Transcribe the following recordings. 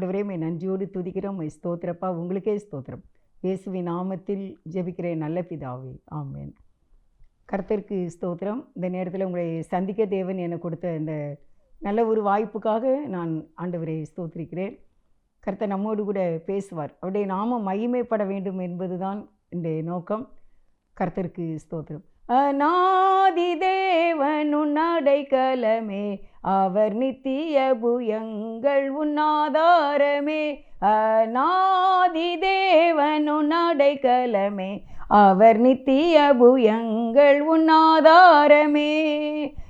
ஆண்டவரே மை நன்றியோடு துதிக்கிறோம். மை ஸ்தோத்திரப்பா. உங்களுக்கே ஸ்தோத்திரம். இயேசுவி நாமத்தில் ஜெபிக்கிறேன் நல்ல பிதாவே. ஆமேன். கர்த்தருக்கு ஸ்தோத்திரம். இந்த நேரத்தில் உங்களை சந்திக்க தேவன் எனக்கு கொடுத்த இந்த நல்ல ஒரு வாய்ப்புக்காக நான் ஆண்டவரை ஸ்தோத்திரிக்கிறேன். கர்த்தர் நம்மோடு கூட பேசுவார். அவருடைய நாமம் மகிமைப்பட வேண்டும் என்பதுதான் இந்த நோக்கம். கர்த்தருக்கு ஸ்தோத்திரம். அநாதி தேவன் நடைக்கலமே அவர் நித்திய புயங்கள் உன்னாதாரமே அநாதி தேவன் உன்னடைக்கலமே அவர் நித்திய புயங்கள் உன்னாதாரமே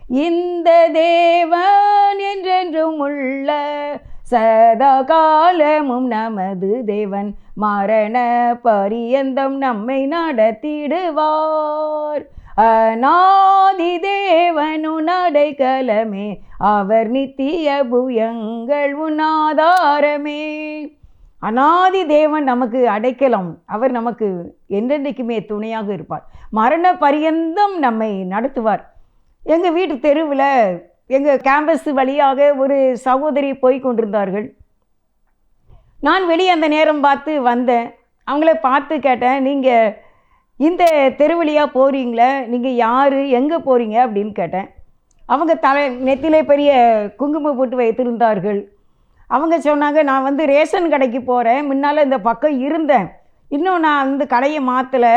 இந்த தேவன் என்றென்றும் உள்ள சதா காலமும் நமது தேவன். மரண பரியந்தம் நம்மை நடத்திடுவார். அநாதி தேவனு நடைக்கலமே அவர் நித்திய புயங்கள் உன்னாதாரமே. அநாதி தேவன் நமக்கு அடைக்கலம். அவர் நமக்கு என்றென்றைக்குமே துணையாக இருப்பார். மரண பரியந்தம் நம்மை நடத்துவார். எங்கள் வீட்டு தெருவில் எங்கள் கேம்பஸ் வழியாக ஒரு சகோதரி போய் கொண்டிருந்தார்கள். நான் வெளியே அந்த நேரம் பார்த்து வந்தேன். அவங்கள பார்த்து கேட்டேன் நீங்கள் இந்த தெருவழியாக போகிறீங்களே நீங்கள் யார் எங்கே போகிறீங்க அப்படின்னு கேட்டேன். அவங்க தலை நெத்திலே பெரிய குங்குமம் போட்டு வைத்திருந்தார்கள். அவங்க சொன்னாங்க நான் வந்து ரேஷன் கடைக்கு போகிறேன் முன்னால் இந்த பக்கம் இருந்தேன். இன்னும் நான் வந்து கடையை மாற்றலை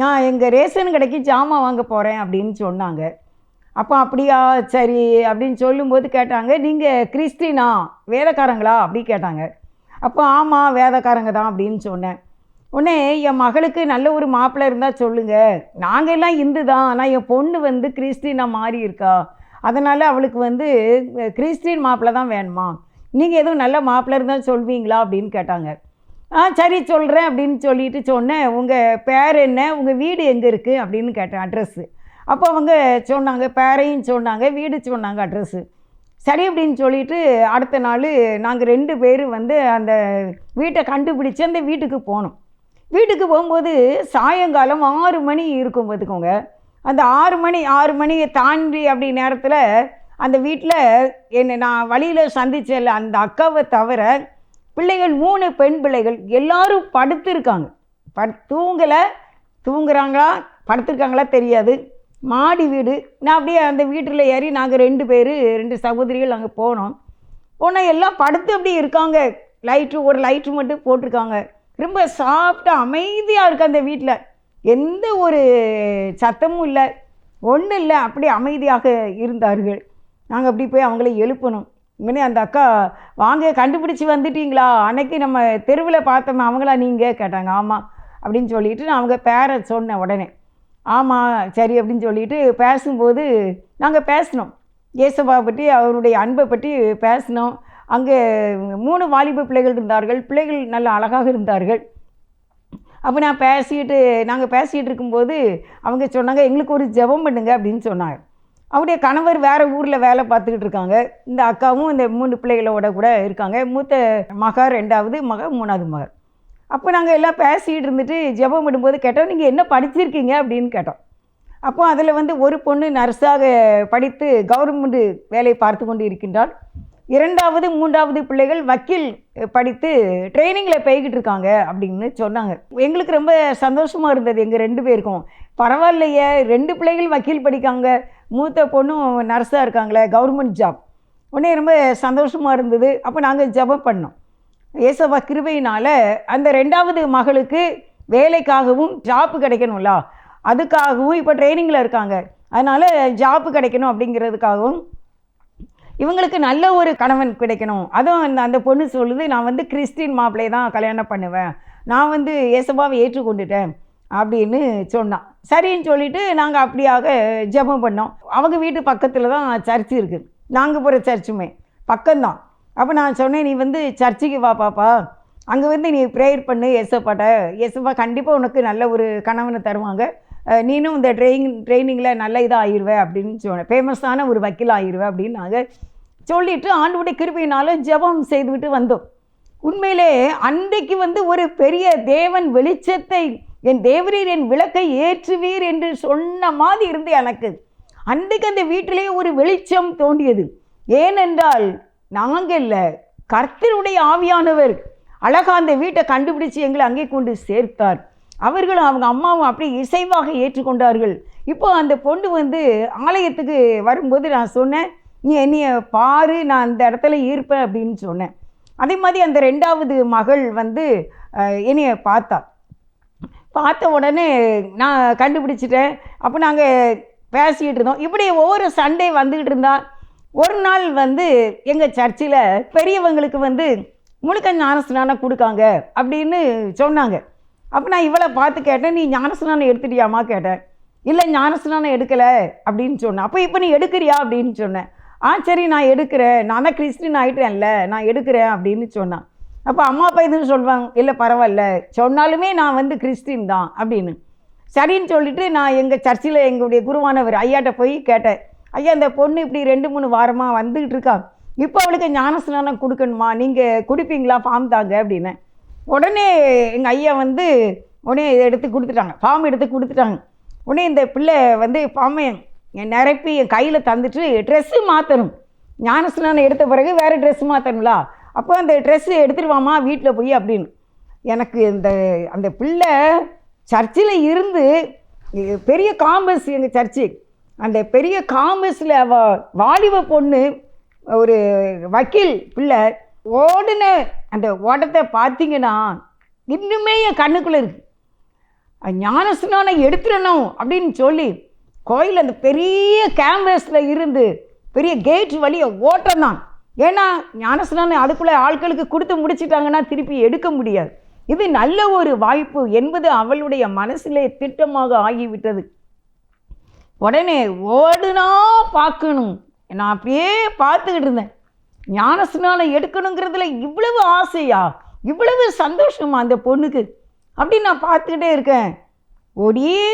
நான் எங்கள் ரேஷன் கடைக்கு ஜாமான் வாங்க போகிறேன் அப்படின்னு சொன்னாங்க. அப்போ அப்படியா சரி அப்படின்னு சொல்லும்போது கேட்டாங்க நீங்கள் கிறிஸ்டினா வேதக்காரங்களா? அப்படி கேட்டாங்க. அப்போ ஆமாம் வேதக்காரங்க தான் அப்படின்னு சொன்னேன். உடனே என் மகளுக்கு நல்ல ஒரு மாப்பிள்ளை இருந்தால் சொல்லுங்கள் நாங்கள் எல்லாம் இந்து தான் ஆனால் என் பொண்ணு வந்து கிறிஸ்டினாக மாறி இருக்கா. அதனால் அவளுக்கு வந்து கிறிஸ்டின் மாப்பிள்ளை தான் வேணுமா? நீங்கள் எதுவும் நல்ல மாப்பிள்ளை இருந்தால் சொல்வீங்களா? அப்படின்னு கேட்டாங்க. ஆ சரி சொல்கிறேன் அப்படின்னு சொல்லிட்டு சொன்னேன். உங்கள் பேர் என்ன? உங்கள் வீடு எங்கே இருக்குது அப்படின்னு கேட்டேன் அட்ரஸ்ஸு அப்போ அவங்க சொன்னாங்க பேரையும் சொன்னாங்க வீடு சொன்னாங்க அட்ரஸ்ஸு சரி அப்படின்னு சொல்லிட்டு அடுத்த நாள் நாங்கள் ரெண்டு பேரும் வந்து அந்த வீட்டை கண்டுபிடிச்சி அந்த வீட்டுக்கு போனோம். வீட்டுக்கு போகும்போது சாயங்காலம் ஆறு மணி இருக்கும் பார்த்துக்கோங்க. அந்த ஆறு மணி ஆறு மணியை தாண்டி அப்படி நேரத்தில் அந்த வீட்டில் என்னை நான் வழியில் சந்திச்சல அந்த அக்காவை தவிர பிள்ளைகள் மூணு பெண் பிள்ளைகள் எல்லாரும் படுத்திருக்காங்க. படு தூங்கலை. தூங்குறாங்களா? படுத்திருக்காங்களா தெரியாது. மாடி வீடு. நான் அப்படியே அந்த வீட்டில் ஏறி நாங்கள் ரெண்டு பேர் ரெண்டு சகோதரிகள் அங்கே போனோம். போனால் எல்லாம் படுத்து அப்படியே இருக்காங்க. லைட்ரு ஒரு லைட்டு மட்டும் போட்டிருக்காங்க. ரொம்ப சாஃப்டாக அமைதியாக இருக்குது அந்த வீட்டில் எந்த ஒரு சத்தமும் இல்லை. ஒன்றும் இல்லை. அப்படி அமைதியாக இருந்தார்கள். நாங்கள் அப்படி போய் அவங்கள எழுப்பணும். இவனே அந்த அக்கா வாங்க கண்டுபிடிச்சி வந்துட்டீங்களா? அன்னைக்கு நம்ம தெருவில் பார்த்தோமே அவங்களா நீங்கள் கேட்டாங்க. ஆமாம் அப்படின்னு சொல்லிட்டு நான் அவங்க பேரை சொன்னேன் உடனே. ஆமாம் சரி அப்படின்னு சொல்லிட்டு பேசும்போது நாங்கள் பேசினோம். இயேசப்பா பற்றி அவருடைய அன்பை பற்றி பேசினோம். அங்கே மூணு வாலிப பிள்ளைகள் இருந்தார்கள். பிள்ளைகள் நல்ல அழகாக இருந்தார்கள். அப்போ நான் பேசிட்டு நாங்கள் பேசிகிட்டு இருக்கும்போது அவங்க சொன்னாங்க எங்களுக்கு ஒரு ஜெபம் பண்ணுங்க அப்படின்னு சொன்னாங்க. அவருடைய கணவர் வேறு ஊரில் வேலை பார்த்துக்கிட்டு இருக்காங்க. இந்த அக்காவும் இந்த மூணு பிள்ளைகளோட கூட இருக்காங்க. மூத்த மக ரெண்டாவது மக மூணாவது மகர் அப்போ நாங்கள் எல்லாம் பேசிகிட்டு இருந்துட்டு ஜெபம் பண்ணும்போது கேட்டோம் நீங்கள் என்ன படிச்சிருக்கீங்க? அப்படின்னு கேட்டோம். அப்போ அதில் வந்து ஒரு பொண்ணு நர்ஸாக படித்து கவர்மெண்ட் வேலையை பார்த்து கொண்டு இருக்கின்றாள். இரண்டாவது மூன்றாவது பிள்ளைகள் வக்கீல் படித்து ட்ரைனிங்கில் போய்கிட்டு இருக்காங்க அப்படின்னு சொன்னாங்க. எங்களுக்கு ரொம்ப சந்தோஷமாக இருந்தது எங்கள் ரெண்டு பேருக்கும். பரவாயில்லையே ரெண்டு பிள்ளைகள் வக்கீல் படிக்காங்க. மூத்த பொண்ணும் நர்ஸாக இருக்காங்களே கவர்மெண்ட் ஜாப். உடனே ரொம்ப சந்தோஷமாக இருந்தது. அப்போ நாங்கள் ஜெபம் பண்ணோம். ஏசவா கிருபையினால் அந்த ரெண்டாவது மகளுக்கு வேலைக்காகவும் ஜாப்பு கிடைக்கணும்ல. அதுக்காகவும் இப்போ ட்ரைனிங்கில் இருக்காங்க. அதனால் ஜாப்பு கிடைக்கணும் அப்படிங்கிறதுக்காகவும் இவங்களுக்கு நல்ல ஒரு கணவன் கிடைக்கணும். அதுவும் அந்த அந்த பொண்ணு சொல்லுது நான் வந்து கிறிஸ்டின் மாப்பிள்ளையை தான் கல்யாணம் பண்ணுவேன். நான் வந்து இயேசுபாவை ஏற்றுக்கொண்டுட்டேன். அப்படின்னு சொன்னான் சரின்னு சொல்லிவிட்டு நாங்கள் அப்படியாக ஜெபம் பண்ணோம். அவங்க வீட்டு பக்கத்தில் தான் சர்ச்சு இருக்குது நாங்கள் போகிற சர்ச்சுமே. பக்கம்தான். அப்போ நான் சொன்னேன் நீ வந்து சர்ச்சுக்கு வா பாப்பா. அங்கே வந்து நீ ப்ரேயர் பண்ணு இயேசப்பாட்ட ஏசப்பா கண்டிப்பாக உனக்கு நல்ல ஒரு கணவனை தருவாங்க. நீனும் இந்த ட்ரெயின் ட்ரைனிங்கில் நல்ல இதாக ஆயிடுவேன் அப்படின்னு சொன்னேன் ஃபேமஸான ஒரு வக்கீல் ஆயிடுவேன் அப்படின்னு நாங்கள் சொல்லிவிட்டு ஆண்டுடைய கிருபையினால ஜெபம் செய்துவிட்டு வந்தோம். உண்மையிலே அன்றைக்கு வந்து ஒரு பெரிய தேவன் வெளிச்சத்தை என் தேவரீர் என் விளக்கை ஏற்றுவீர் என்று சொன்ன மாதிரி இருந்து எனக்கு. அன்றைக்கு அந்த வீட்டிலே ஒரு வெளிச்சம் தோண்டியது ஏனென்றால் நாங்கள் இல்லை கர்த்தருடைய ஆவியானவர் அழகா அந்த வீட்டை கண்டுபிடிச்சு எங்களை அங்கே கொண்டு சேர்த்தார். அவர்களும் அவங்க அம்மாவும் அப்படி இசைவாக ஏற்றுக்கொண்டார்கள். இப்போ அந்த பொண்ணு வந்து ஆலயத்துக்கு வரும்போது நான் சொன்னேன் நீ என்னைய பாரு நான் அந்த இடத்துல இருப்பேன் அப்படின்னு சொன்னேன். அதே மாதிரி அந்த ரெண்டாவது மகள் வந்து என்னைய பார்த்தா. பார்த்த உடனே நான் கண்டுபிடிச்சிட்டேன். அப்போ நாங்கள் பேசிக்கிட்டு இருந்தோம். இப்படி ஒவ்வொரு சண்டே வந்துக்கிட்டு இருந்தால் ஒரு நாள் வந்து எங்கள் சர்ச்சில் பெரியவங்களுக்கு வந்து முழுக்க ஞானஸ்நானம் கொடுக்காங்க அப்படின்னு சொன்னாங்க. அப்போ நான் இவளை பார்த்து கேட்டேன் நீ ஞானஸ்நானம் எடுத்துட்டியாமா கேட்டேன். இல்லை ஞானஸ்நானம் எடுக்கலை அப்படின்னு சொன்னேன். அப்போ இப்போ நீ எடுக்கிறியா? அப்படின்னு சொன்னேன். ஆ சரி நான் எடுக்கிறேன். நான் தான் கிறிஸ்டின் ஆகிட்டேன்ல நான் எடுக்கிறேன் அப்படின்னு சொன்னான். அப்போ அம்மா அப்பா இதுன்னு சொல்லுவாங்க இல்லை பரவாயில்ல சொன்னாலுமே நான் வந்து கிறிஸ்டின் தான் அப்படின்னு. சரின்னு சொல்லிட்டு நான் எங்கள் சர்ச்சில் எங்களுடைய குருவானவர் ஐயாட்ட போய் கேட்டேன். ஐயா இந்த பொண்ணு இப்படி ரெண்டு மூணு வாரமாக வந்துக்கிட்டு இருக்கா. இப்போ அவளுக்கு ஞானஸ்நானம் கொடுக்கணுமா? நீங்கள் குடிப்பீங்களா? ஃபார்ம் தாங்க அப்படின்னு. உடனே எங்கள் ஐயா வந்து உடனே இதை எடுத்து கொடுத்துட்டாங்க. ஃபார்ம் எடுத்து கொடுத்துட்டாங்க. உடனே இந்த பிள்ளை வந்து ஃபார்மை என் நிரப்பி என் கையில் தந்துட்டு ட்ரெஸ்ஸு மாற்றணும் ஞானஸ்நானம் எடுத்த பிறகு வேறு ட்ரெஸ் மாற்றணுங்களா அப்போ அந்த ட்ரெஸ்ஸு எடுத்துருவாமா வீட்டில் போய் அப்படின்னு. எனக்கு இந்த அந்த பிள்ளை சர்ச்சில் இருந்து பெரிய காம்பஸ் எங்கள் சர்ச்சு. அந்த பெரிய காம்பஸில் அவ வாலிப பொண்ணு ஒரு வக்கீல் பிள்ளை ஓடின அந்த ஓட்டத்தை பார்த்தீங்கன்னா இன்னுமே என் கண்ணுக்குள்ளே இருக்கு. அது ஞானஸ்நானம் எடுத்துடணும் அப்படின்னு சொல்லி கோயில் அந்த பெரிய கேம்பஸில் இருந்து பெரிய கேட் வழியை ஓட்டம் தான். ஏன்னா ஞானஸ்நானம் அதுக்குள்ளே ஆட்களுக்கு கொடுத்து முடிச்சிட்டாங்கன்னா திருப்பி எடுக்க முடியாது. இது நல்ல ஒரு வாய்ப்பு என்பது அவளுடைய மனசிலே திட்டமாக ஆகிவிட்டது. உடனே ஓடுனா பார்க்கணும். நான் அப்படியே பார்த்துக்கிட்டு இருந்தேன். ஞானஸ்நானம் எடுக்கணுங்கிறதுல இவ்வளவு ஆசையா? இவ்வளவு சந்தோஷமா அந்த பொண்ணுக்கு? அப்படின்னு நான் பார்த்துக்கிட்டே இருக்கேன். ஓடியே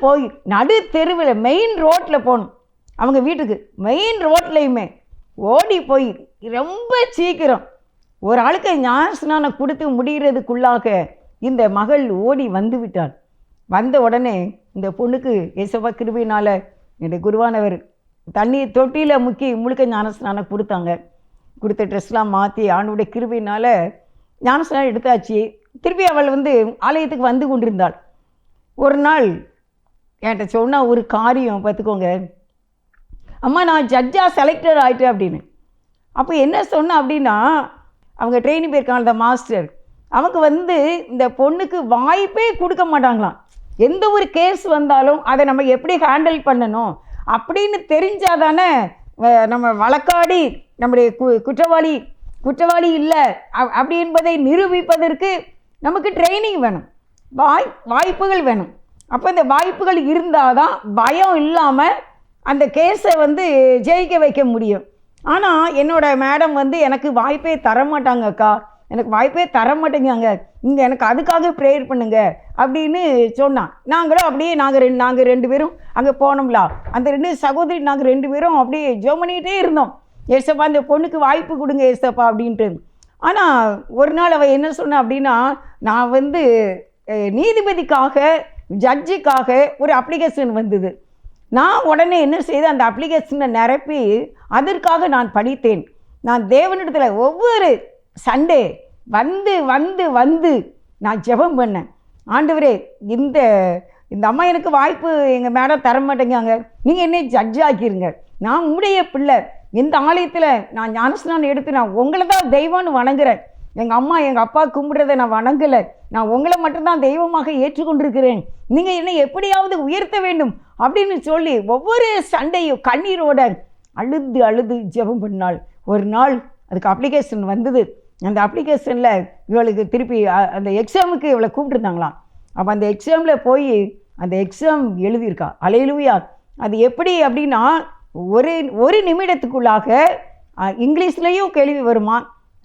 போய் நடு தெருவில் மெயின் ரோட்டில் போகணும். அவங்க வீட்டுக்கு மெயின் ரோட்லேயுமே ஓடி போய் ரொம்ப சீக்கிரம் ஒரு ஆளுக்கு ஞானஸ்நானம் கொடுத்து முடிகிறதுக்குள்ளாக இந்த மகள் ஓடி வந்து விட்டாள். வந்த உடனே இந்த பொண்ணுக்கு ஏசப்பா கிருபினால் என்னுடைய குருவானவர் தண்ணீர் தொட்டியில் முக்கி முழுக்க ஞானஸ்நானம் கொடுத்தாங்க. கொடுத்த ட்ரெஸ்லாம் மாற்றி ஆண்டுடைய கிருபையினால் ஞானஸ்நானம் எடுத்தாச்சு. திருப்பி அவள் வந்து ஆலயத்துக்கு வந்து கொண்டிருந்தாள். ஒரு நாள் என்கிட்ட சொன்னால் ஒரு காரியம் பார்த்துக்கோங்க. அம்மா நான் ஜட்ஜாக செலக்டட் ஆகிட்டேன் அப்படின்னு. அப்போ என்ன சொன்னேன் அப்படின்னா அவங்க ட்ரெயினிங் போயிருக்காங்க அந்த மாஸ்டர் அவங்க வந்து இந்த பொண்ணுக்கு வாய்ப்பே கொடுக்க மாட்டாங்களாம். எந்த ஒரு கேஸ் வந்தாலும் அதை நம்ம எப்படி ஹேண்டில் பண்ணணும் அப்படின்னு தெரிஞ்சால் தானே நம்ம வழக்காடி நம்முடைய கு குற்றவாளி குற்றவாளி இல்லை. அப்- அப்படி என்பதை நிரூபிப்பதற்கு நமக்கு ட்ரைனிங் வேணும். வாய் வாய்ப்புகள் வேணும். அப்போ இந்த வாய்ப்புகள் இருந்தால் தான் பயம் இல்லாமல் அந்த கேஸை வந்து ஜெயிக்க வைக்க முடியும். ஆனால் என்னோட மேடம் வந்து எனக்கு வாய்ப்பே தர மாட்டாங்க அக்கா. எனக்கு வாய்ப்பே தர மாட்டேங்காங்க இங்கே எனக்கு அதுக்காக ப்ரேயர் பண்ணுங்க அப்படின்னு சொன்னான். நாங்களும் அப்படியே நாங்கள் ரெண்டு நாங்கள் ரெண்டு பேரும் அங்கே போனோம்ல. அந்த ரெண்டு சகோதரி நாங்கள் ரெண்டு பேரும் அப்படியே ஜோ பண்ணிகிட்டே இருந்தோம். ஏசப்பா அந்த பொண்ணுக்கு வாய்ப்பு கொடுங்க ஏசப்பா அப்படின்ட்டு ஆனால் ஒரு நாள் அவள் என்ன சொன்னா அப்படின்னா நான் வந்து நீதிபதிக்காக ஜட்ஜுக்காக ஒரு அப்ளிகேஷன் வந்தது. நான் உடனே என்ன செய்து அந்த அப்ளிகேஷனை நிரப்பி அதற்காக நான் படித்தேன். நான் தேவனிடத்தில் ஒவ்வொரு சண்டே வந்து வந்து வந்து நான் ஜெபம் பண்ணேன். ஆண்டவரே இந்த இந்த அம்மா எனக்கு வாய்ப்பு எங்கள் மேடம் தர மாட்டேங்காங்க நீங்கள் என்னை ஜட்ஜ் ஆக்கிருங்க. நான் உங்களுடைய பிள்ளை. இந்த ஆலயத்தில் நான் ஞானஸ்நானம் எடுத்து நான் உங்களை தான் தெய்வம்னு வணங்குறேன். எங்கள் அம்மா எங்கள் அப்பா கும்பிடுறதை நான் வணங்கலை. நான் உங்களை மட்டும்தான் தெய்வமாக ஏற்றுக்கொண்டிருக்கிறேன். நீங்கள் என்னை எப்படியாவது உயர்த்த வேண்டும் அப்படின்னு சொல்லி ஒவ்வொரு சண்டையும் கண்ணீரோட அழுது அழுது ஜெபம் பண்ணாள். ஒரு நாள் அதுக்கு அப்ளிகேஷன் வந்தது. அந்த அப்ளிகேஷனில் இவளுக்கு திருப்பி அந்த எக்ஸாமுக்கு இவளை கூப்பிட்டுருந்தாங்களாம். அப்போ அந்த எக்ஸாமில் போய் அந்த எக்ஸாம் எழுதியிருக்கா. அலையிலுயா அது எப்படி அப்படின்னா ஒரு ஒரு நிமிடத்துக்குள்ளாக இங்கிலீஷ்லேயும் கேள்வி வருமா?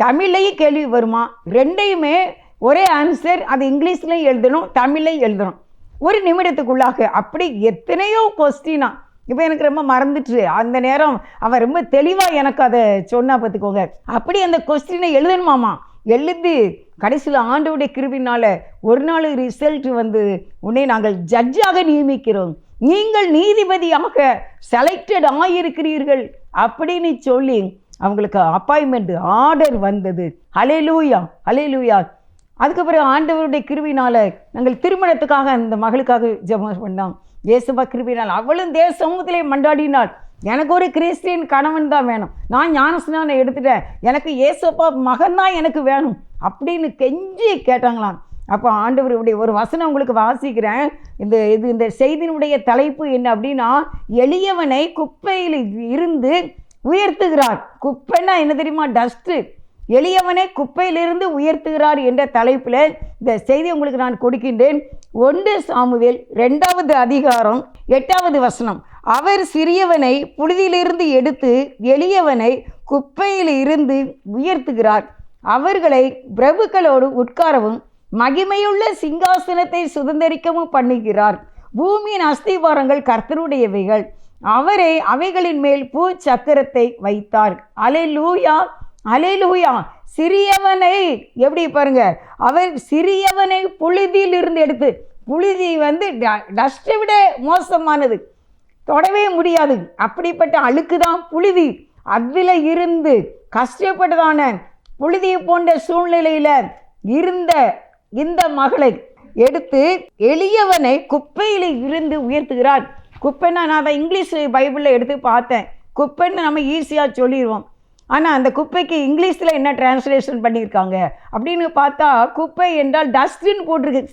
தமிழ்லையும் கேள்வி வருமா? ரெண்டையுமே ஒரே ஆன்சர் அது இங்கிலீஷ்லையும் எழுதணும் தமிழ்லையும் எழுதணும். ஒரு நிமிடத்துக்குள்ளாக அப்படி எத்தனையோ கொஸ்டினா இப்போ எனக்கு ரொம்ப மறந்துட்டு அந்த நேரம் அவன் ரொம்ப தெளிவாக எனக்கு அதை சொன்னா பார்த்துக்கோங்க. அப்படி அந்த கொஸ்டினை எழுதணுமாமா? எழுதி கடைசியில் ஆண்டவுடைய கிருவினால் ஒரு நாள் ரிசல்ட் வந்து உன்னை நாங்கள் ஜட்ஜாக நியமிக்கிறோம். நீங்கள் நீதிபதியாக செலக்டட் ஆகியிருக்கிறீர்கள் அப்படின்னு சொல்லி அவங்களுக்கு அப்பாயின்மெண்ட் ஆர்டர் வந்தது. ஹலேலூயா ஹலேலூயா அதுக்கப்புறம் பிறகு ஆண்டவருடைய கிருவினால் நாங்கள் திருமணத்துக்காக அந்த மகளுக்காக ஜெபம் பண்ணோம். இயேசுபா கிருவினால் அவளும் தேவ சமூகத்திலே மண்டாடினாள் எனக்கு ஒரு கிறிஸ்டியன் கணவன் தான் வேணும். நான் ஞானஸ்நானம் எடுத்துட்டேன். எனக்கு இயேசுப்பா மகன் தான் எனக்கு வேணும் அப்படின்னு கெஞ்சி கேட்டாங்களாம். அப்போ ஆண்டவருடைய ஒரு வசனம் உங்களுக்கு வாசிக்கிறேன். இந்த இது இந்த செய்தியினுடைய தலைப்பு என்ன அப்படின்னா எளியவனை குப்பையில் இருந்து உயர்த்துகிறார். குப்பைன்னா என்ன தெரியுமா? டஸ்ட்டு எளியவனை குப்பையிலிருந்து உயர்த்துகிறார் என்ற தலைப்பில் இந்த செய்தி உங்களுக்கு நான் கொடுக்கின்றேன். ஒன்று சாமுவேல் ரெண்டாவது அதிகாரம் எட்டாவது வசனம். அவர் சிறியவனை புழுதியிலிருந்து எடுத்து எளியவனை குப்பையில் இருந்து உயர்த்துகிறார். அவர்களை பிரபுக்களோடு உட்காரவும் மகிமையுள்ள சிங்காசனத்தை சுதந்திரிக்கவும் பண்ணுகிறார். பூமியின் அஸ்திவாரங்கள் கர்த்தருடையவைகள். அவரே அவைகளின் மேல் பூ சக்கரத்தை வைத்தார். அலைலூயா அலைலூயா சிறியவனை எப்படி பாருங்க? அவர் சிறியவனை புழுதியில் இருந்து எடுத்து புழுதி வந்து டஸ்ட்டை விட மோசமானது. தொடவே முடியாது. அப்படிப்பட்ட அழுக்கு தான் புழுதி. அதில் இருந்து கஷ்டப்பட்டதான புழுதியை போன்ற சூழ்நிலையில் இருந்த இந்த மகளை எடுத்து எளியவனை குப்பையில் இருந்து உயர்த்துகிறார் குப்பைன்னா நான் அதை இங்கிலீஷ் பைபிளில் எடுத்து பார்த்தேன். குப்பைன்னு நம்ம ஈஸியாக சொல்லிடுவோம் ஆனால் அந்த குப்பைக்கு இங்கிலீஷில் என்ன டிரான்ஸ்லேஷன் பண்ணியிருக்காங்க? அப்படின்னு பார்த்தா குப்பை என்றால் டஸ்ட்பின் போட்டிருக்கு.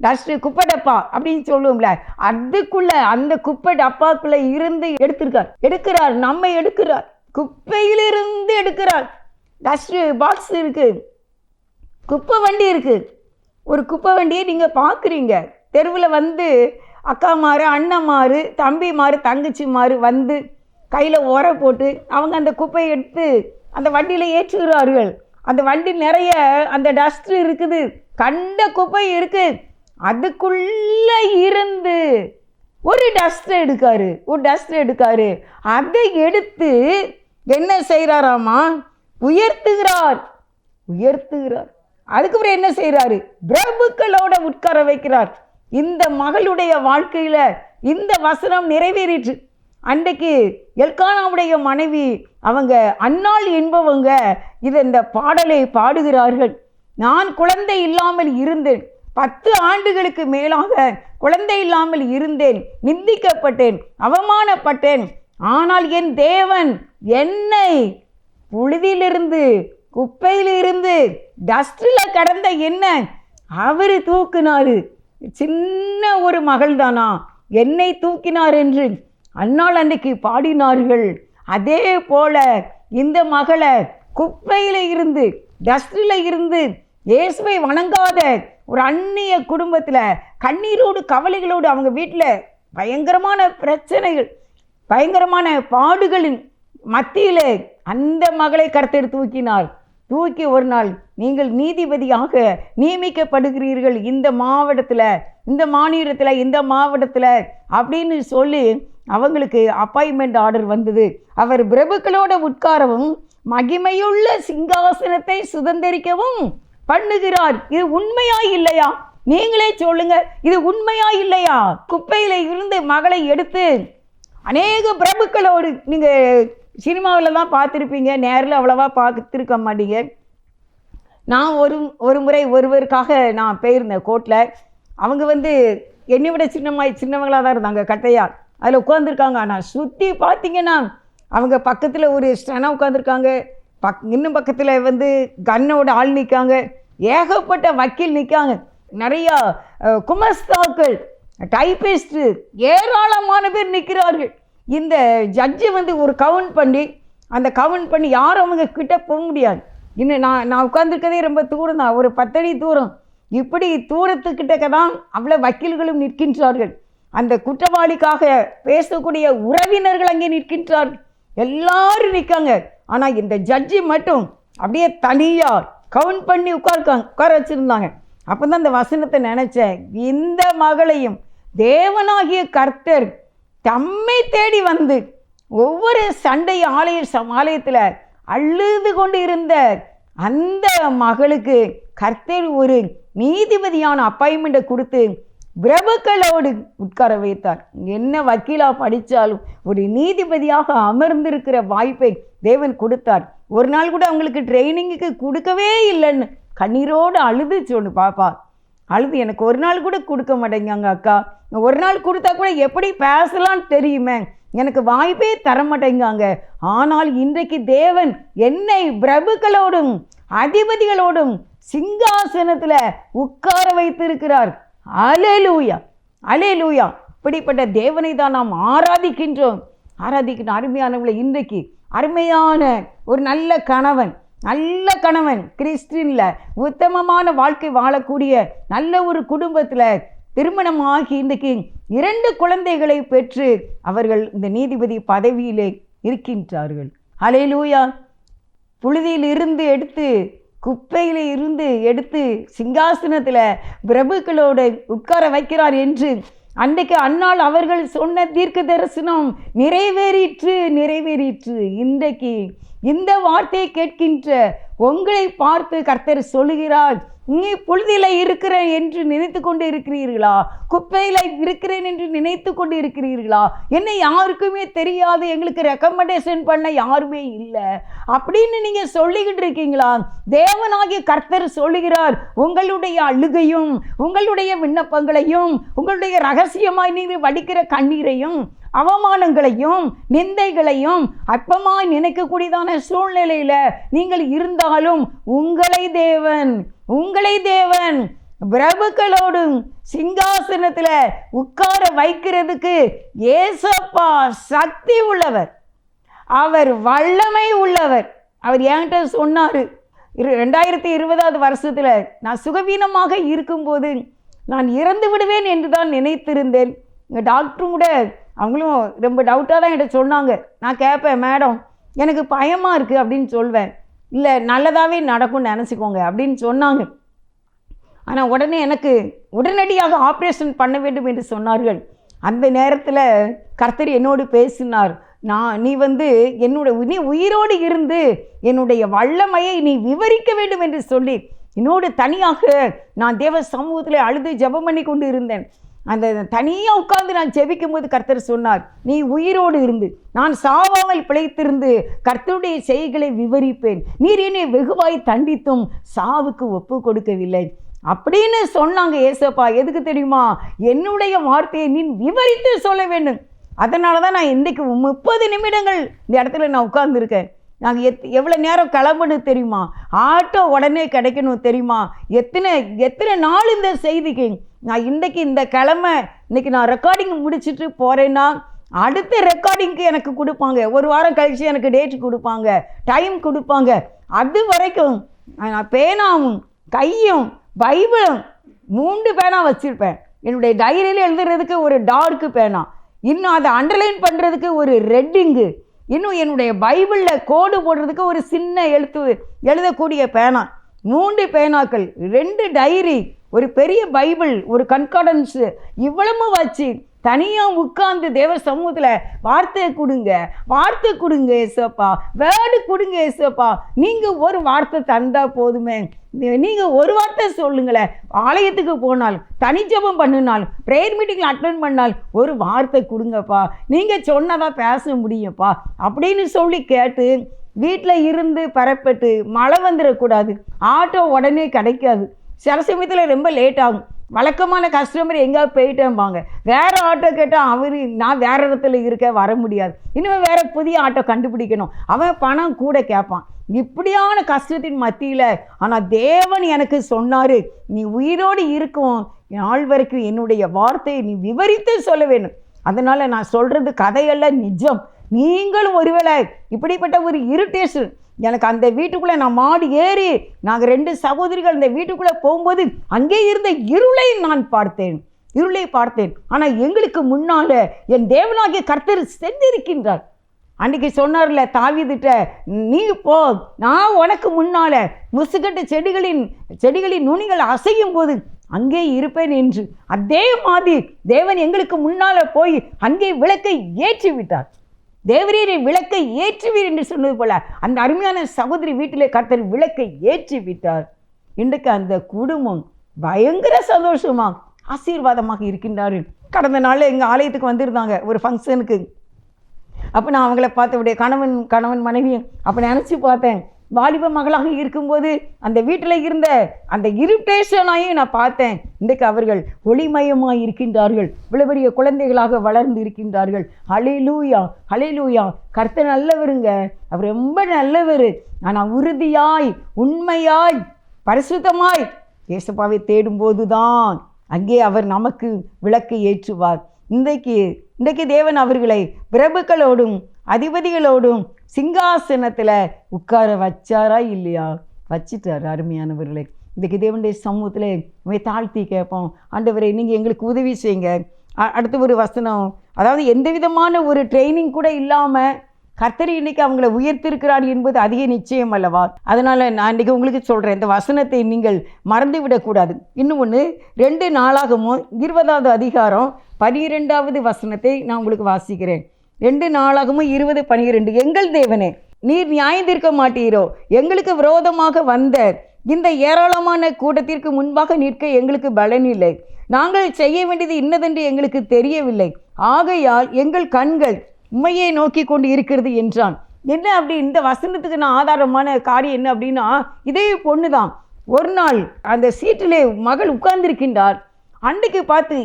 டஸ்ட்டு குப்பை டப்பா அப்படின்னு சொல்லுவோம்ல. அதுக்குள்ள அந்த குப்பை டப்பாக்குள்ளே இருந்து எடுத்திருக்கார். எடுக்கிறார் நம்ம எடுக்கிறார். குப்பையிலிருந்து எடுக்கிறார். டஸ்ட் பாக்ஸ் இருக்குது குப்பை வண்டி இருக்குது ஒரு குப்பை வண்டியை நீங்கள் பார்க்குறீங்க தெருவில் வந்து அக்காமாரு அண்ணன்மாரு தம்பிமாரு தங்கச்சிமாரு வந்து கையில் உர போட்டு அவங்க அந்த குப்பையை எடுத்து அந்த வண்டியில் ஏற்றுகிறார்கள். அந்த வண்டி நிறைய அந்த டஸ்ட் இருக்குது. கண்ட குப்பை இருக்குது அதுக்குள்ளே இருந்து ஒரு டஸ்ட் எடுக்காரு. ஒரு டஸ்ட் எடுக்காரு. அதை எடுத்து என்ன செய்கிறாராமா உயர்த்துகிறார். உயர்த்துகிறார். அதுக்கப்புறம் என்ன செய்கிறாரு பிரபுக்களோட உட்கார வைக்கிறார். இந்த மகளுடைய வாழ்க்கையில் இந்த வசனம் நிறைவேறிற்று. அன்றைக்கு எல்கானாவுடைய மனைவி அவங்க அன்னாள் என்பவங்க இது இந்த பாடலை பாடுகிறார்கள். நான் குழந்தை இல்லாமல் இருந்தேன். பத்து ஆண்டுகளுக்கு மேலாக குழந்தை இல்லாமல் இருந்தேன். நிந்திக்கப்பட்டேன். அவமானப்பட்டேன். ஆனால் என் தேவன் என்னை புழுதியிலிருந்து குப்பையிலிருந்து டஸ்டில் கடந்த என்ன அவர் தூக்குனாரு. சின்ன ஒரு மகள் தானா என்னை தூக்கினார் என்று அன்னாள் அன்னைக்கு பாடினார்கள். அதே போல இந்த மகளை குப்பையில் இருந்து டஸ்டில் இருந்து இயேசுவை வணங்காத ஒரு அந்நிய குடும்பத்தில் கண்ணீரோடு கவலைகளோடு அவங்க வீட்டில் பயங்கரமான பிரச்சனைகள் பயங்கரமான பாடுகளின் மத்தியில் அந்த மகளை கருத்தெடுத்து தூக்கினார். தூக்கி ஒரு நாள் நீங்கள் நீதிபதியாக நியமிக்கப்படுகிறீர்கள் இந்த மாவட்டத்தில் இந்த மாநிலத்தில் இந்த மாவட்டத்தில் அப்படின்னு சொல்லி அவங்களுக்கு அப்பாயின்மெண்ட் ஆர்டர் வந்தது. அவர் பிரபுக்களோட உட்காரவும் மகிமையுள்ள சிங்காசனத்தை சுதந்திரிக்கவும் பண்ணுகிறார். இது உண்மையா இல்லையா? நீங்களே சொல்லுங்க. இது உண்மையா இல்லையா? குப்பையில இருந்து மகளை எடுத்து அநேக பிரபுக்களோடு நீங்கள் சினிமாவில் தான் பார்த்துருப்பீங்க. நேரில் அவ்வளோவா பார்த்துருக்க மாட்டீங்க. நான் ஒரு ஒரு முறை ஒருவருக்காக நான் போயிருந்தேன் கோர்ட்டில் அவங்க வந்து என்னை விட சின்னமாய் சின்னவங்களாக தான் இருந்தாங்க கட்டையா. அதில் உட்காந்துருக்காங்க ஆனால் சுற்றி பார்த்தீங்கன்னா அவங்க பக்கத்தில் ஒரு ஸ்டனா உட்காந்துருக்காங்க பக் இன்னும் பக்கத்தில் வந்து கன்னோட ஆள் நிற்காங்க ஏகப்பட்ட வக்கீல் நிற்காங்க நிறையா குமஸ்தாக்கள் டைபிஸ்ட்டு ஏராளமான பேர் நிற்கிறார்கள் இந்த ஜட்ஜு வந்து ஒரு கவுண்ட் பண்ணி அந்த கவுண்ட் பண்ணி யாரும் அவங்க கிட்டே போக முடியாது. இன்னும் நான் நான் உட்காந்துருக்கதே ரொம்ப தூரம் தான் ஒரு பத்தடி தூரம். இப்படி தூரத்துக்கிட்டக்க தான் அவ்வளோ வக்கீல்களும் நிற்கின்றார்கள். அந்த குற்றவாளிக்காக பேசக்கூடிய உறவினர்கள் அங்கே நிற்கின்றார்கள். எல்லாரும் நிற்காங்க. ஆனால் இந்த ஜட்ஜி மட்டும் அப்படியே தனியாக கவுண்ட் பண்ணி உட்கார்க்காங்க உட்கார வச்சுருந்தாங்க. அப்போ தான் அந்த வசனத்தை நினச்சேன். இந்த மகளையும் தேவனாகிய கர்த்தர் தம்மை தேடி வந்து ஒவ்வொரு சண்டை ஆலய ச- ஆலயத்தில் அழுது கொண்டு இருந்த அந்த மகளுக்கு கர்த்தர் ஒரு நீதிபதியான அப்பாயின்மெண்ட்டை கொடுத்து பிரபுக்களோடு உட்கார வைத்தார். என்ன வக்கீலா படித்தாலும் ஒரு நீதிபதியாக அமர்ந்திருக்கிற வாய்ப்பை தேவன் கொடுத்தார். ஒரு நாள் கூட அவங்களுக்கு ட்ரைனிங்குக்கு கொடுக்கவே இல்லைன்னு கண்ணீரோடு அழுது சொன்னு பாப்பா. அழுது எனக்கு ஒரு நாள் கூட கொடுக்க மாட்டேங்காங்க அக்கா. ஒரு நாள் கொடுத்தா கூட எப்படி பேசலான்னு தெரியுமே. எனக்கு வாய்ப்பே தர மாட்டேங்காங்க ஆனால் இன்றைக்கு தேவன் என்னை பிரபுக்களோடும் அதிபதிகளோடும் சிங்காசனத்தில் உட்கார வைத்திருக்கிறார். அலேலூயா. அலேலூயா. இப்படிப்பட்ட தேவனை தான் நாம் ஆராதிக்கின்றோம். ஆராதிக்கின்ற அருமையானவளை இன்றைக்கு அருமையான ஒரு நல்ல கணவன் நல்ல கணவன் கிறிஸ்டின்ல உத்தமமான வாழ்க்கை வாழக்கூடிய நல்ல ஒரு குடும்பத்தில் திருமணமாகி இன்றைக்கு இரண்டு குழந்தைகளை பெற்று அவர்கள் இந்த நீதிபதி பதவியிலே இருக்கின்றார்கள். அலையிலூயா புழுதியில் இருந்து எடுத்து குப்பையில் இருந்து எடுத்து சிங்காசனத்தில் பிரபுக்களோடு உட்கார வைக்கிறார் என்று அன்றைக்கு அன்னால் அவர்கள் சொன்ன தீர்க்க தரிசனம் நிறைவேறிற்று நிறைவேறிற்று. இன்றைக்கு இந்த வார்த்தையை கேட்கின்ற உங்களை பார்த்து கர்த்தர் சொல்லுகிறார் நீ புழுதியில் இருக்கிறேன் என்று நினைத்து கொண்டு இருக்கிறீர்களா? குப்பையில் இருக்கிறேன் என்று நினைத்து கொண்டு இருக்கிறீர்களா? என்ன யாருக்குமே தெரியாது. எங்களுக்கு ரெக்கமெண்டேஷன் பண்ண யாருமே இல்லை. அப்படின்னு நீங்கள் சொல்லிக்கிட்டு இருக்கீங்களா? தேவனாகிய கர்த்தர் சொல்லுகிறார் உங்களுடைய அழுகையும் உங்களுடைய விண்ணப்பங்களையும் உங்களுடைய ரகசியமாய் நீங்கள் வடிக்கிற கண்ணீரையும் அவமானங்களையும் நிந்தைகளையும் அற்பமாய் நினைக்கக்கூடியதான சூழ்நிலையில் நீங்கள் இருந்தாலும் உங்களை தேவன் உங்களை தேவன் பிரபுக்களோடும் சிங்காசனத்தில் உட்கார வைக்கிறதுக்கு ஏசப்பா சக்தி உள்ளவர். அவர் வல்லமை உள்ளவர். அவர் என்கிட்ட சொன்னார் இரு ரெண்டாயிரத்தி இருபதாவது வருஷத்தில் நான் சுகவீனமாக இருக்கும்போது நான் இறந்து விடுவேன் என்று தான் நினைத்திருந்தேன். எங்கள் டாக்டரும் கூட அவங்களும் ரொம்ப டவுட்டாக தான் என்கிட்ட சொன்னாங்க. நான் கேட்பேன் மேடம் எனக்கு பயமாக இருக்குது அப்படின்னு சொல்வேன். இல்லை நல்லதாகவே நடக்கும்னு நினச்சிக்கோங்க அப்படின்னு சொன்னாங்க. ஆனால் உடனே எனக்கு உடனடியாக ஆப்ரேஷன் பண்ண வேண்டும் என்று சொன்னார்கள். அந்த நேரத்தில் கர்த்தர் என்னோடு பேசினார். நான் நீ வந்து என்னோட நீ உயிரோடு இருந்து என்னுடைய வல்லமையை நீ விவரிக்க வேண்டும் என்று சொல்லி என்னோடு தனியாக நான் தேவ சமூகத்தில் அழுது ஜெபம் பண்ணி கொண்டு இருந்தேன். அந்த தனியாக உட்கார்ந்து நான் ஜெபிக்கும் போது கர்த்தர் சொன்னார் நீ உயிரோடு இருந்து நான் சாவாமல் பிழைத்திருந்து கர்த்தருடைய செய்களை விவரிப்பேன். நீர் என்னை வெகுவாய் தண்டித்தும் சாவுக்கு ஒப்பு கொடுக்கவில்லை. அப்படின்னு சொன்னாங்க ஏசப்பா. எதுக்கு தெரியுமா? என்னுடைய வார்த்தையை நீ விவரித்து சொல்ல வேண்டும். அதனால தான் நான் இன்றைக்கு முப்பது நிமிடங்கள் இந்த இடத்துல நான் உட்கார்ந்துருக்கேன். நாங்கள் எத் எவ்வளோ நேரம் கிளம்பணும் தெரியுமா? ஆட்டோ உடனே கிடைக்கணும் தெரியுமா? எத்தனை எத்தனை நாள் இந்த செய்திக்கு? நான் இன்றைக்கி இந்த கிழமை இன்னைக்கு நான் ரெக்கார்டிங் முடிச்சுட்டு போகிறேன்னா அடுத்த ரெக்கார்டிங்க்கு எனக்கு கொடுப்பாங்க. ஒரு வாரம் கழித்து எனக்கு டேட் கொடுப்பாங்க. டைம் கொடுப்பாங்க. அது வரைக்கும் நான் பேனாவும் கையும் பைபிளும் மூன்று பேனா வச்சுருப்பேன். என்னுடைய டைரியில் எழுதுறதுக்கு ஒரு டார்க்கு பேனா. இன்னும் அதை அண்டர்லைன் பண்ணுறதுக்கு ஒரு ரெட்டிங்கு இன்னும் என்னுடைய பைபிளில் கோடு போடுறதுக்கு ஒரு சின்ன எழுத்து எழுதக்கூடிய பேனா. மூன்று பேனாக்கள் ரெண்டு டைரி ஒரு பெரிய பைபிள் ஒரு கன்கார்டன்ஸு இவ்வளவு வச்சு தனியாக உட்கார்ந்து தேவ சமூகத்தில் வார்த்தையை கொடுங்க வார்த்தை கொடுங்க ஏசப்பா வேர்டு கொடுங்க ஏசப்பா. நீங்கள் ஒரு வார்த்தை தந்தால் போதுமே. நீங்கள் ஒரு வார்த்தை சொல்லுங்களேன். ஆலயத்துக்கு போனால் தனிச்சபம் பண்ணினால் ப்ரேயர் மீட்டிங்கில் அட்டன் பண்ணால் ஒரு வார்த்தை கொடுங்கப்பா. நீங்கள் சொன்னதாக பேச முடியும்ப்பா. அப்படின்னு சொல்லி கேட்டு வீட்டில் இருந்து பரப்பட்டு மழை வந்துடக்கூடாது ஆட்டோ உடனே கிடைக்காது. சில சமயத்தில் ரொம்ப லேட் ஆகும். வழக்கமான கஸ்டமர் எங்கேயாவது போயிட்டேன்பாங்க. வேறு ஆட்டோ கேட்டால் அவர் நான் வேறு இடத்துல இருக்க வர முடியாது. இனிமேல் வேறு புதிய ஆட்டோ கண்டுபிடிக்கணும். அவன் பணம் கூட கேட்பான் இப்படியான கஷ்டத்தின் மத்தியில் ஆனால் தேவன் எனக்கு சொன்னார் நீ உயிரோடு இருக்கும். நாள் வரைக்கும் என்னுடைய வார்த்தையை நீ விவரித்து சொல்ல வேணும் அதனால் நான் சொல்கிறது கதையெல்லாம் நிஜம். நீங்களும் ஒருவேளை இப்படிப்பட்ட ஒரு இரிட்டேஷன் எனக்கு அந்த வீட்டுக்குள்ளே நான் மாடு ஏறி நாங்கள் ரெண்டு சகோதரிகள் இந்த வீட்டுக்குள்ளே போகும்போது அங்கே இருந்த இருளை நான் பார்த்தேன். இருளை பார்த்தேன். ஆனால் எங்களுக்கு முன்னால் என் தேவனாகிய கர்த்தர் சென்றிருக்கின்றார். அன்றைக்கி சொன்னார்ல தாவிதிட்ட நீ போ. நான் உனக்கு முன்னால் முசுகட்ட செடிகளின் செடிகளின் நுனிகள் அசையும் போது அங்கே இருப்பேன் என்று. அதே மாதிரி தேவன் எங்களுக்கு முன்னால் போய் அங்கே விளக்கை ஏற்றி விட்டார் தேவரீரை விளக்கை ஏற்றுவீர் என்று சொன்னது போல அந்த அருமையான சகோதரி வீட்டிலே கர்த்தர் விளக்கை ஏற்றி விட்டார் இன்றைக்கு அந்த குடும்பம் பயங்கர சந்தோஷமா ஆசீர்வாதமாக இருக்கின்றார் கடந்த நாள் எங்கள் ஆலயத்துக்கு வந்திருந்தாங்க ஒரு ஃபங்க்ஷனுக்கு அப்போ நான் அவங்கள பார்த்தவுடைய கணவன் கணவன் மனைவியும் அப்போ நினச்சி பார்த்தேன். வாலிப மகளாக இருக்கும்போது அந்த வீட்டில் இருந்த அந்த இரிட்டேஷனையும் நான் பார்த்தேன். இன்றைக்கு அவர்கள் ஒளிமயமாக இருக்கின்றார்கள். இவ்வளோ பெரிய குழந்தைகளாக வளர்ந்து இருக்கின்றார்கள். ஹலேலூயா ஹலேலூயா கர்த்தர் நல்லவருங்க. அவர் ரொம்ப நல்லவர். ஆனால் உறுதியாய் உண்மையாய் பரிசுத்தமாய் இயேசுப்பாவை தேடும்போது தான் அங்கே அவர் நமக்கு விளக்கு ஏற்றுவார். இன்றைக்கு இன்றைக்கு தேவன் அவர்களை பிரபுக்களோடும் அதிபதிகளோடும் சிங்காசனத்தில் உட்கார வச்சாரா இல்லையா? வச்சிட்டார் அருமையானவர்களை. இன்றைக்கு தேவனுடைய சமூகத்தில் இவை தாழ்த்தி கேட்போம். ஆண்டவரை நீங்கள் எங்களுக்கு உதவி செய்யுங்க. அடுத்து ஒரு வசனம். அதாவது எந்த விதமான ஒரு ட்ரைனிங் கூட இல்லாமல் கர்த்தர் இன்னைக்கு அவங்கள உயர்த்திருக்கிறார் என்பது அதிக நிச்சயம் அல்லவா? அதனால் நான் இன்றைக்கி உங்களுக்கு சொல்கிறேன் இந்த வசனத்தை நீங்கள் மறந்து விடக்கூடாது இன்னும் ஒன்று ரெண்டு நாளாகமும் இருபதாவது அதிகாரம் பனிரெண்டாவது வசனத்தை நான் உங்களுக்கு வாசிக்கிறேன். ரெண்டு நாளாகவும் இருபது பனிரெண்டு. எங்கள் தேவனே நீர் நியாயந்திருக்க மாட்டீரோ? எங்களுக்கு விரோதமாக வந்த இந்த ஏராளமான கூட்டத்திற்கு முன்பாக நிற்க எங்களுக்கு பலன் இல்லை நாங்கள் செய்ய வேண்டியது இன்னதென்று எங்களுக்கு தெரியவில்லை. ஆகையால் எங்கள் கண்கள் உண்மையை நோக்கி கொண்டு இருக்கிறது என்றான். என்ன அப்படி இந்த வசனத்துக்கு நான் ஆதாரமான காரியம் என்ன அப்படின்னா இதே பொண்ணு தான் ஒரு நாள் அந்த சீட்டிலே மகள் உட்கார்ந்திருக்கின்றார். அன்றைக்கு பார்த்து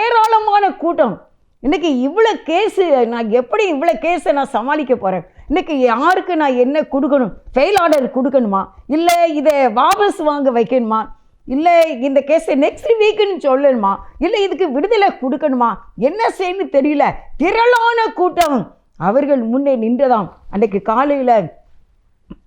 ஏராளமான கூட்டம். இன்றைக்கி இவ்வளோ கேஸு நான் எப்படி இவ்வளோ கேஸை நான் சமாளிக்க போகிறேன் இன்றைக்கி யாருக்கு நான் என்ன கொடுக்கணும்? ஃபெயில் ஆர்டர் கொடுக்கணுமா? இல்லை இதை வாபஸ் வாங்க வைக்கணுமா? இல்லை இந்த கேஸை நெக்ஸ்ட் வீக்குன்னு சொல்லணுமா? இல்லை இதுக்கு விடுதலை கொடுக்கணுமா? என்ன செய்யணும்னு தெரியல. திரளான கூட்டம். அவர்கள் முன்னே நின்றதாம். அன்றைக்கு காலையில்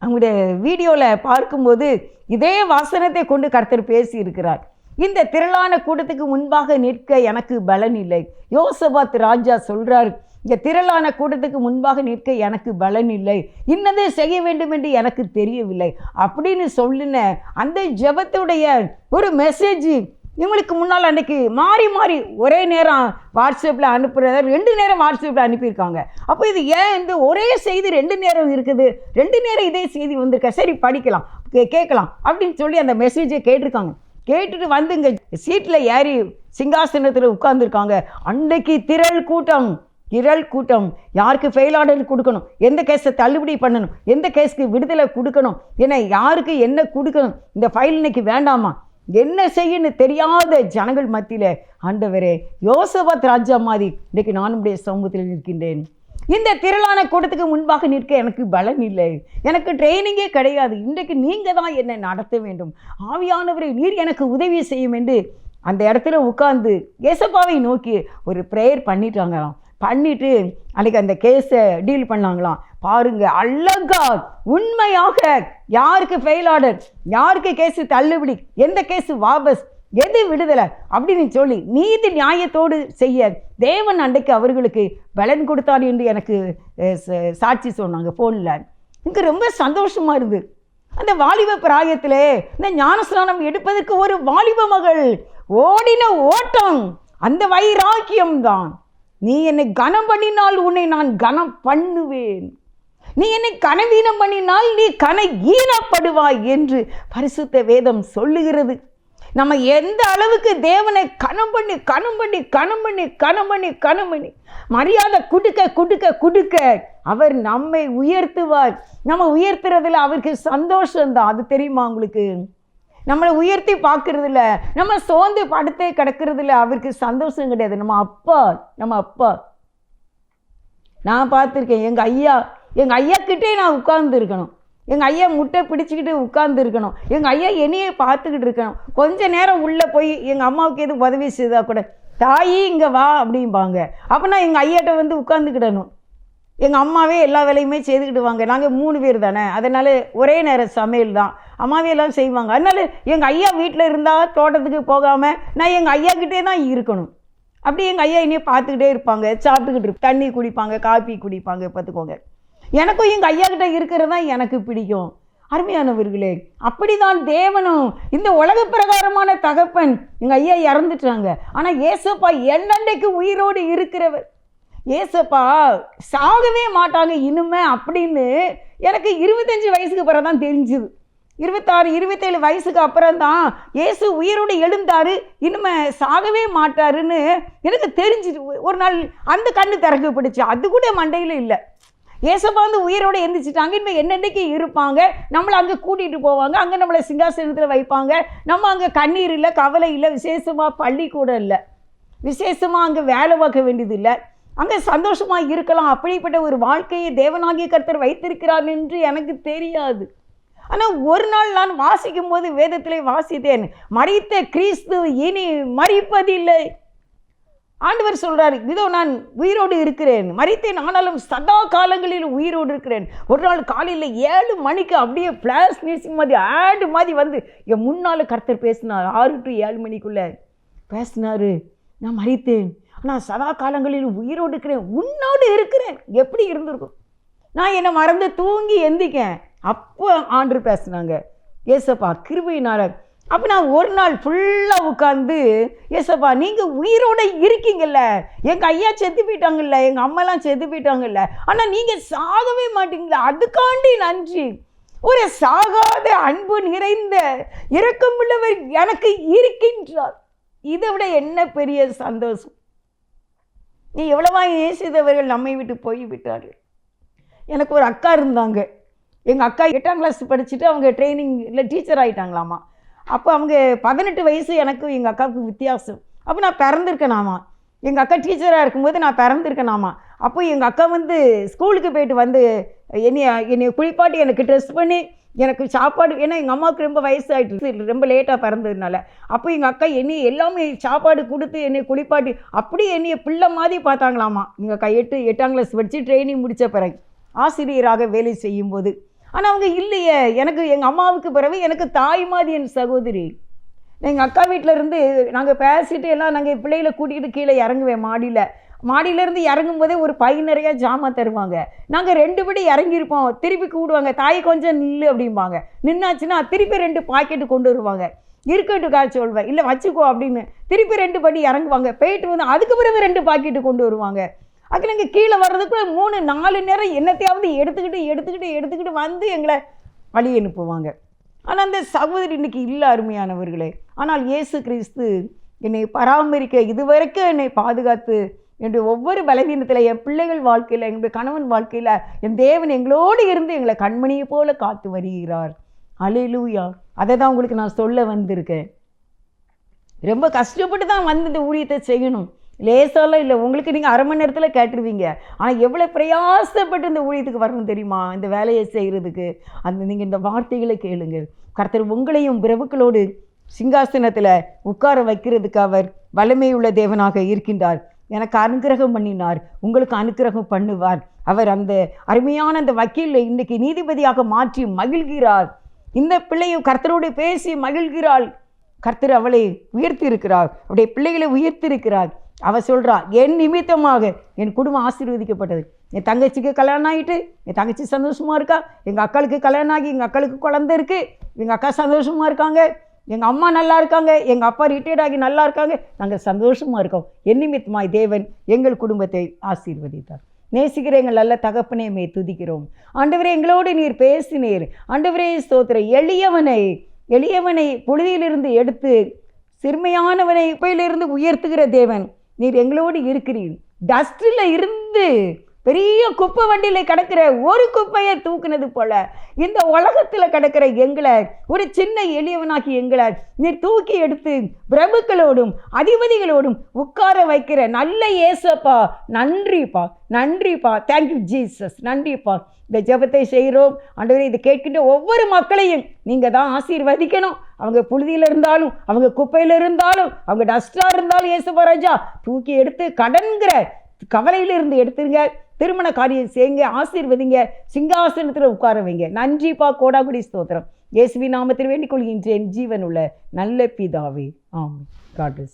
அவங்களுடைய வீடியோவில் பார்க்கும்போது இதே வாசனத்தை கொண்டு கருத்தர் பேசி இருக்கிறார் இந்த திரளான கூட்டத்துக்கு முன்பாக நிற்க எனக்கு பலன் இல்லை. யோசபாத் ராஜா சொல்கிறார் இந்த திரளான கூட்டத்துக்கு முன்பாக நிற்க எனக்கு பலன் இல்லை. இன்னதே செய்ய வேண்டும் என்று எனக்கு தெரியவில்லை. அப்படின்னு சொல்லின அந்த ஜெபத்துடைய ஒரு மெசேஜ் இவங்களுக்கு முன்னால் அன்னைக்கு மாறி மாறி ஒரே நேரம் வாட்ஸ்அப்பில் அனுப்புகிறத ரெண்டு நேரம் வாட்ஸ்அப்பில் அனுப்பியிருக்காங்க. அப்போ இது ஏன் இந்த ஒரே செய்தி ரெண்டு நேரம் இருக்குது? ரெண்டு நேரம் இதே செய்தி வந்திருக்க? சரி படிக்கலாம் கே- கேட்கலாம் அப்படின்னு சொல்லி அந்த மெசேஜை கேட்டிருக்காங்க. கேட்டுட்டு வந்து இங்கே சீட்டில் ஏறி சிங்காசனத்தில் உட்கார்ந்துருக்காங்க. அன்னைக்கு திரள் கூட்டம். திரள் கூட்டம். யாருக்கு ஃபெயில் ஆர்டர் கொடுக்கணும்? எந்த கேஸை தள்ளுபடி பண்ணணும்? எந்த கேஸுக்கு விடுதலை கொடுக்கணும்? ஏன்னா யாருக்கு என்ன கொடுக்கணும்? இந்த ஃபைல் இன்னைக்கு வேண்டாமா? என்ன செய்யணும் தெரியாத ஜனங்கள் மத்தியில் ஆண்டவரே யோசபாத் ராஜா மாதிரி இன்றைக்கு நான் உடைய சமூகத்தில் நிற்கின்றேன். இந்த திரளான கூட்டத்துக்கு முன்பாக நிற்க எனக்கு பலன் இல்லை. எனக்கு ட்ரைனிங்கே கிடையாது. இன்றைக்கு நீங்கள் தான் என்னை நடத்த வேண்டும். ஆவியானவரை நீர் எனக்கு உதவி செய்யும் என்று அந்த இடத்துல உட்காந்து ஏசப்பாவை நோக்கி ஒரு ப்ரேயர் பண்ணிட்டாங்களாம். பண்ணிட்டு அன்னைக்கு அந்த கேஸை டீல் பண்ணாங்களாம். பாருங்க அழகா உண்மையாக யாருக்கு ஃபெயில் ஆர்டர் யாருக்கு கேஸு தள்ளுபடி எந்த கேஸு வாபஸ் எது விடுதலை? அப்படின்னு சொல்லி நீதி நியாயத்தோடு செய்ய தேவன் அன்றைக்கு அவர்களுக்கு பலன் கொடுத்தார் என்று எனக்கு ச- சாட்சி சொன்னாங்க ஃபோனில் எனக்கு ரொம்ப சந்தோஷமா இருந்தது. அந்த வாலிப பிராயத்திலே இந்த ஞானஸ்நானம் எடுப்பதற்கு ஒரு வாலிப மகள் ஓடின ஓட்டம். அந்த வைராக்கியம் தான். நீ என்னை கனம் பண்ணினால் உன்னை நான் கனம் பண்ணுவேன். நீ என்னை கனவீனம் பண்ணினால் நீ கன ஈனப்படுவாய் என்று பரிசுத்த வேதம் சொல்லுகிறது. நம்ம எந்த அளவுக்கு தேவனை கணம் பண்ணி கணம் பண்ணி கணம் பண்ணி கணம் பண்ணி கணம் பண்ணி மரியாதை குடுக்க குடுக்க குடுக்க அவர் நம்மை உயர்த்துவார். நம்ம உயர்த்துறதுல அவருக்கு சந்தோஷம்தான். அது தெரியுமா உங்களுக்கு? நம்மளை உயர்த்தி பார்க்கறதில்ல நம்ம சோர்ந்து படுத்தே கிடக்கிறதுல அவருக்கு சந்தோஷம் கிடையாது. நம்ம அப்பா நம்ம அப்பா. நான் பார்த்துருக்கேன். எங்கள் ஐயா எங்கள் ஐயா கிட்டே நான் உட்கார்ந்துருக்கணும். எங்கள் ஐயா முட்டை பிடிச்சிக்கிட்டு உட்கார்ந்து இருக்கணும். எங்கள் ஐயா என்னையே பார்த்துக்கிட்டு இருக்கணும். கொஞ்ச நேரம் உள்ளே போய் எங்கள் அம்மாவுக்கு எதுவும் உதவி செய்தால் கூட தாயி இங்கே வா அப்படிம்பாங்க. அப்போ நான் எங்கள் ஐயாட்ட வந்து உட்காந்துக்கிடணும் எங்கள் அம்மாவே எல்லா வேலையுமே செய்துக்கிட்டு வாங்க நாங்கள் மூணு பேர் தானே. அதனால் ஒரே நேரம் சமையல் தான். அம்மாவே எல்லாம் செய்வாங்க. அதனால எங்கள் ஐயா வீட்டில் இருந்தால் தோட்டத்துக்கு போகாமல் நான் எங்கள் ஐயாக்கிட்டே தான் இருக்கணும். அப்படி எங்கள் ஐயா இனியும் பார்த்துக்கிட்டே இருப்பாங்க. சாப்பிட்டுக்கிட்டு தண்ணி குடிப்பாங்க காஃபி குடிப்பாங்க பார்த்துக்கோங்க. எனக்கும் எங்கள் ஐயா கிட்ட இருக்கிறது தான் எனக்கு பிடிக்கும். அருமையானவர்களே அப்படிதான் தேவனும் இந்த உலக பிரகாரமான தகப்பன் எங்கள் ஐயா இறந்துட்டாங்க. ஆனால் ஏசப்பா என்னண்டைக்கு உயிரோடு இருக்கிறவர்? ஏசப்பா சாகவே மாட்டாங்க இனிமே அப்படின்னு எனக்கு இருபத்தஞ்சி வயசுக்கு பிறகு தான் தெரிஞ்சுது. இருபத்தாறு இருபத்தேழு வயசுக்கு அப்புறம் தான் இயேசு உயிரோடு எழுந்தாரு இனிமே சாகவே மாட்டாருன்னு எனக்கு தெரிஞ்சிட்டு ஒரு நாள் அந்த கண்ணு திறக்கப்படுச்சு அது கூட மண்டையில் இல்லை. ஏசப்பா வந்து உயிரோடு எந்திரிச்சிட்டாங்க இனிமேல் என்னென்னைக்கு இருப்பாங்க? நம்மளை அங்கே கூட்டிகிட்டு போவாங்க. அங்கே நம்மளை சிங்காசனத்தில் வைப்பாங்க. நம்ம அங்கே கண்ணீர் இல்லை கவலை இல்லை விசேஷமாக பள்ளிக்கூடம் இல்லை. விசேஷமாக அங்கே வேலை பார்க்க வேண்டியது இல்லை. அங்கே சந்தோஷமாக இருக்கலாம். அப்படிப்பட்ட ஒரு வாழ்க்கையை தேவனாகிய கர்த்தர் வைத்திருக்கிறார் என்று எனக்கு தெரியாது. ஆனால் ஒரு நாள் நான் வாசிக்கும் போது வேதத்திலே வாசித்தேன் மறித்த கிறிஸ்து இனி மறிப்பதில்லை. ஆண்டவர் சொல்கிறார் இதோ நான் உயிரோடு இருக்கிறேன் மறித்தேன் ஆனாலும் சதா காலங்களில் உயிரோடு இருக்கிறேன். ஒரு நாள் காலையில் ஏழு மணிக்கு அப்படியே ஃப்ளாஷ் நியூஸிங் மாதிரி ஆடு மாதிரி வந்து என் முன்னால் கர்த்தர் பேசினார் ஆறு டு ஏழு மணிக்குள்ளே. பேசினாரு நான் மறித்தேன் ஆனால் சதா காலங்களில் உயிரோடு இருக்கிறேன் உன்னோடு இருக்கிறேன். எப்படி இருந்திருக்கும்? நான் என்னை மறந்து தூங்கி எந்திக்கேன் அப்போ ஆண்டு பேசினாங்க. ஏசப்பா கிருபையினால அப்போ நான் ஒரு நாள் ஃபுல்லாக உட்காந்து ஏசப்பா நீங்கள் உயிரோட இருக்கீங்கல்ல. எங்கள் ஐயா செத்து போயிட்டாங்கல்ல. எங்கள் அம்மாலாம் செத்து போயிட்டாங்கல்ல. ஆனால் நீங்கள் சாகவே மாட்டீங்களா. அதுக்காண்டி நன்றி. ஒரு சாகாத அன்பு நிறைந்த இரக்கமுள்ளவர் எனக்கு இருக்கின்றார். இதை விட என்ன பெரிய சந்தோஷம்? நீ எவ்வளவா இயேசுதவர்கள் நம்மை விட்டு போய் விட்டார்கள் எனக்கு ஒரு அக்கா இருந்தாங்க. எங்கள் அக்கா எட்டாம் கிளாஸ் படிச்சுட்டு அவங்க ட்ரைனிங் இல்லை டீச்சர் ஆகிட்டாங்களாமா அப்போ அவங்க பதினெட்டு வயசு எனக்கும் எங்கள் அக்காவுக்கு வித்தியாசம். அப்போ நான் பிறந்திருக்கேனாமா? எங்கள் அக்கா டீச்சராக இருக்கும்போது நான் பிறந்திருக்கேனாமா? அப்போ எங்கள் அக்கா வந்து ஸ்கூலுக்கு போயிட்டு வந்து என்னைய என்னை குளிப்பாட்டி எனக்கு ட்ரெஸ் பண்ணி எனக்கு சாப்பாடு ஏன்னா எங்கள் அம்மாவுக்கு ரொம்ப வயசாகிட்டு ரொம்ப லேட்டாக பிறந்ததுனால. அப்போ எங்கள் அக்கா என்னை எல்லாமே சாப்பாடு கொடுத்து என்னை குளிப்பாட்டி அப்படியே என்னைய பிள்ளை மாதிரி பார்த்தாங்களாமா? எங்கள் அக்கா எட்டு எட்டாம் கிளாஸ் படித்து ட்ரைனிங் முடித்த பிறகு ஆசிரியராக வேலை செய்யும்போது. ஆனால் அவங்க இல்லையே. எனக்கு எங்கள் அம்மாவுக்கு பிறகு எனக்கு தாய் மாதிரி என் சகோதரி. எங்கள் அக்கா வீட்டில் இருந்து நாங்கள் பேசிட்டு எல்லாம் நாங்கள் பிள்ளைகளை கூட்டிகிட்டு கீழே இறங்குவேன் மாடியில். மாடியிலேருந்து இறங்கும் போதே ஒரு பை நிறைய ஜாமான் தருவாங்க. நாங்கள் ரெண்டு படி இறங்கியிருப்போம். திருப்பி கூடுவாங்க. தாய் கொஞ்சம் நில்லு அப்படிம்பாங்க. நின்னாச்சுன்னா திருப்பி ரெண்டு பாக்கெட்டு கொண்டு வருவாங்க. இருக்கட்டுக்கா சொல்வேன். இல்லை வச்சுக்கோ அப்படின்னு. திருப்பி ரெண்டு படி இறங்குவாங்க. போயிட்டு வந்து அதுக்கு பிறகு ரெண்டு பாக்கெட்டு கொண்டு வருவாங்க. அக்கா நாங்கள் கீழே வர்றதுக்குள்ள மூணு நாலு நேரம் என்னத்தையாவது எடுத்துக்கிட்டு எடுத்துக்கிட்டு எடுத்துக்கிட்டு வந்து எங்களை வழி அனுப்புவாங்க. ஆனால் அந்த சகோதரி இன்னைக்கு இல்லை அருமையானவர்களே. ஆனால் இயேசு கிறிஸ்து என்னை பராமரிக்க இதுவரைக்கும் என்னை பாதுகாத்து என்று ஒவ்வொரு பலவீனத்தில் என் பிள்ளைகள் வாழ்க்கையில் எங்களுடைய கணவன் வாழ்க்கையில் என் தேவன் எங்களோடு இருந்து எங்களை கண்மணியை போல காத்து வருகிறார். அலையிலூயா அதை தான் உங்களுக்கு நான் சொல்ல வந்திருக்கேன். ரொம்ப கஷ்டப்பட்டு தான் வந்து இந்த ஊழியத்தை செய்யணும். லேசாலாம் இல்லை. உங்களுக்கு நீங்கள் அரை மணி நேரத்தில் கேட்டுருவீங்க. ஆனால் எவ்வளோ பிரயாசப்பட்டு இந்த ஊழியத்துக்கு வரணும் தெரியுமா? இந்த வேலையை செய்கிறதுக்கு அந்த நீங்கள் இந்த வார்த்தைகளை கேளுங்கள். கர்த்தர் உங்களையும் பிரபுக்களோடு சிங்காசனத்தில் உட்கார வைக்கிறதுக்கு அவர் வலிமையுள்ள தேவனாக இருக்கின்றார். எனக்கு அனுக்கிரகம் பண்ணினார். உங்களுக்கு அனுக்கிரகம் பண்ணுவார். அவர் அந்த அருமையான அந்த வக்கீலை இன்றைக்கி நீதிபதியாக மாற்றி மகிழ்கிறார். இந்த பிள்ளையும் கர்த்தரோடு பேசி மகிழ்கிறாள். கர்த்தர் அவளை உயர்த்தி இருக்கிறார் அவருடைய பிள்ளைகளை உயர்த்தி அவள் சொல்கிறாள் என் நிமித்தமாக என் குடும்பம் ஆசீர்வதிக்கப்பட்டது. என் தங்கச்சிக்கு கல்யாணம் ஆகிட்டு என் தங்கச்சி சந்தோஷமாக இருக்கா? எங்கள் அக்காளுக்கு கல்யாணம் ஆகி எங்கள் அக்காளுக்கு குழந்தை இருக்குது எங்கள் அக்கா சந்தோஷமாக இருக்காங்க. எங்கள் அம்மா நல்லா இருக்காங்க. எங்கள் அப்பா ரிட்டையர்ட் ஆகி நல்லா இருக்காங்க. நாங்கள் சந்தோஷமாக இருக்கோம். என் நிமித்தமாய் தேவன் எங்கள் குடும்பத்தை ஆசீர்வதித்தார். நேசிக்கிற எங்கள் நல்ல தகப்பனே மே துதிக்கிறோம். ஆண்டவரே எங்களோடு நீர் பேசினீர். ஆண்டவரே ஸ்தோத்திர எளியவனை எளியவனை புழுதியிலிருந்து எடுத்து சிறுமையானவனை இப்பையிலிருந்து உயர்த்துகிற தேவன். நீர் எங்களோடு இருக்கிறீர். டஸ்டில் இருந்து பெரிய குப்பை வண்டியில் கிடக்கிற ஒரு குப்பையை தூக்குனது போல இந்த உலகத்தில் கிடக்கிற எங்களை ஒரு சின்ன எளியவனாக்கி எங்களை நீ தூக்கி எடுத்து பிரபுக்களோடும் அதிபதிகளோடும் உட்கார வைக்கிற நல்ல ஏசப்பா நன்றிப்பா நன்றிப்பா. தேங்க்யூ ஜீசஸ் நன்றிப்பா. இந்த ஜெபத்தை செய்கிறோம். ஆண்டவரே இது கேட்கின்ற ஒவ்வொரு மக்களையும் நீங்கள் தான் ஆசீர்வதிக்கணும். அவங்க புழுதியில் இருந்தாலும் அவங்க குப்பையில் இருந்தாலும் அவங்க டஸ்டாக இருந்தாலும் ஏசப்பா ராஜா தூக்கி எடுத்து கடன்கிற கவலையிலிருந்து எடுத்துருங்க. திருமண காரியம் செய்யுங்க ஆசீர்வதிங்க சிங்காசனத்தில் உட்கார வைங்க. நன்றிப்பா கோடாகுடி ஸ்தோத்திரம். இயேசுவி நாமத்தில் வேண்டிக் கொள்கின்றேன். ஜீவன் உள்ள நல்ல பிதாவே. ஆமாம் காட்டு